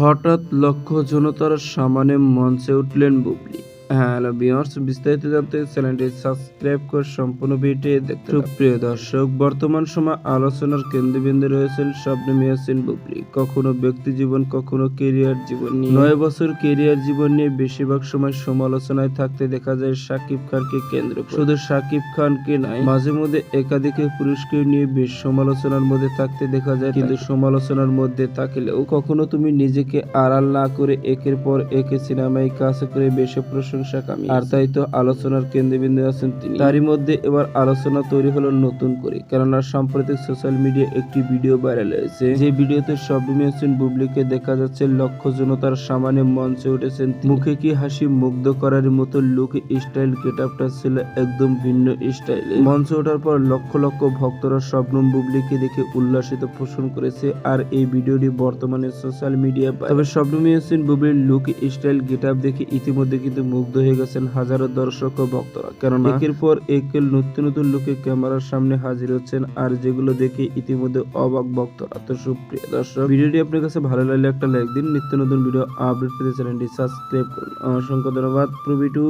হঠাৎ লক্ষ্য জনতার সামনে মঞ্চে উঠলেন বুবলি। হ্যালো বিয়ার্স বিস্তারিত জানতে চ্যানেলটি সাবস্ক্রাইব করে সম্পূর্ণ ভিডিও দেখতে। প্রিয় দর্শক, বর্তমান সময় আলোচনার কেন্দ্রবিন্দু রয়েছেন স্বপ্নে মিয়াসিন বুবলি কখনো ব্যক্তি জীবন, কখনো কেরিয়ার জীবন নিয়ে নয় বছর কেরিয়ার জীবন নিয়ে বেশিরভাগ সময় সমালোচনায় থাকতে দেখা যায় শাকিব খানকে কেন্দ্র। শুধু শাকিব খানকে নয়, মাঝে মধ্যে একাধিক পুরস্কার নিয়ে বেশ সমালোচনার মধ্যে থাকতে দেখা যায় কিন্তু সমালোচনার মধ্যে থাকলেও কখনো তুমি নিজেকে আড়াল না করে একের পর একে সিনেমায় কাজ করে বেশি প্রশংসা কামি আর তাই তো আলোচনার কেন্দ্রবিন্দু আছেন তিনি। তারই মধ্যে এবার আলোচনা তৈরি হলো নতুন করে, কেননা সাম্প্রতিক সোশ্যাল মিডিয়া একটি ভিডিও ভাইরাল হয়েছে। যে ভিডিওতে শবনম হোসেন বুবলিকে দেখা যাচ্ছে লক্ষ জনতার সামনে মঞ্চে উঠেছেন মুখে কি হাসি মুগ্ধ করার মতো লুক স্টাইল গেট আপটা ছিল একদম ভিন্ন স্টাইলে। মঞ্চে ওঠার পর লক্ষ লক্ষ ভক্তরা শবনম বুবলিকে দেখে উল্লাসিত পোষণ করেছে আর এই ভিডিওটি বর্তমানে সোশ্যাল মিডিয়া তবে শবনম হোসেন বুবলির লুক স্টাইল গেট আপ দেখে ইতিমধ্যে কিন্তু মুগ্ধ হয়ে গেছেন হাজারো দর্শক ও ভক্তরা। কেননা একের পর এক নতুন নতুন লোকে ক্যামেরার সামনে হাজির হচ্ছেন আর যেগুলো দেখে ইতিমধ্যে অবাক ভক্তরা। তো সুপ্রিয় দর্শক, ভিডিওটি আপনার কাছে ভালো লাগলে একটা লাইক দিন। নিত্য নতুন ভিডিও আপডেট পেতে চ্যানেলটি সাবস্ক্রাইব করুন। অসংখ্য ধন্যবাদ। প্রবি টু